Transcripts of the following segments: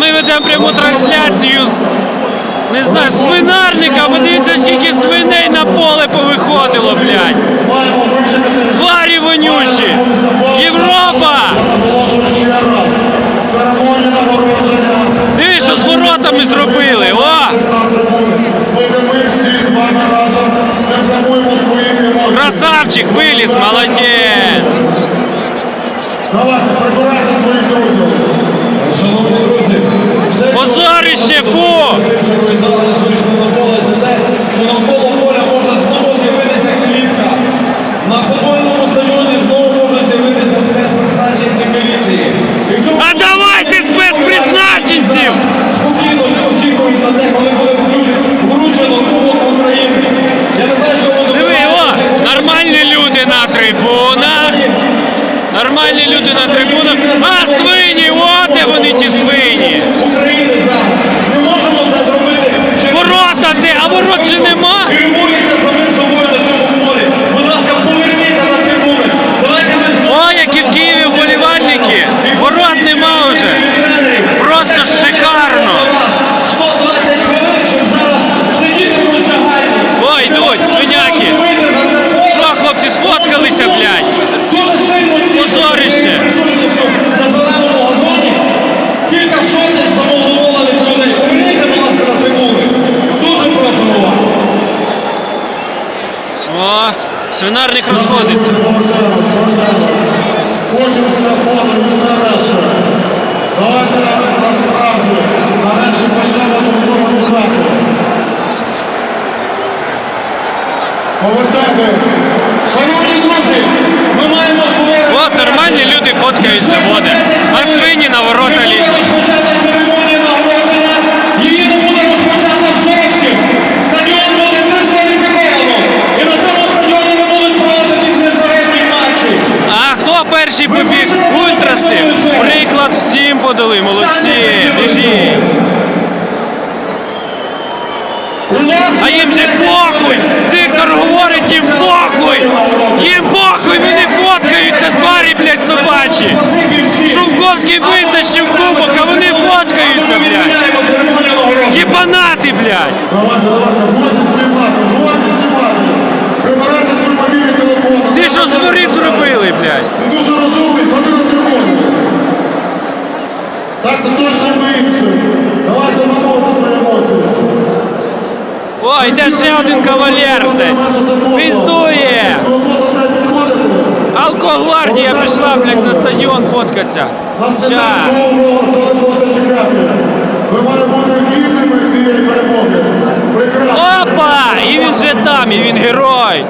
ми ведемо пряму трансляцію з не знаю, свинарника. Подивіться, скільки свиней на поле повиходило, блядь. Тварі вонючі! Європа! Наголошую ще раз. Церемонія що з воротами зробили. О! Красавчик виліз, молодець! Давайте, прибирайте своїх друзів. Нормальні люди на трибунах. А свині, от де вони ті свині? Свинарник розходиться. Потім все фото все решта. Давайте насправді нарешті почнемо друг друга. Повертайтесь. Перший побіг? Ультраси! Приклад всім подали, молодці! Біжіть! А їм же похуй! Диктор говорить, їм похуй! Їм похуй! Вони фоткаються, тварі, блядь, собачі! Шумковський витащив кубок, а вони фоткаються, блядь! Єбанати, блядь! О, йде ще один кавалер! Піздує! Алкогвардія пішла, блядь, на стадіон фоткатися. Нас Ща. Опа! І він же там, і він герой.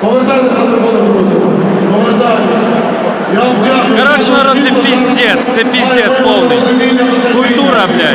Повертайтеся на трибуну. Повертайтеся. Я. Коротше, народ, це піздець, це піздець повний. Культура, блядь.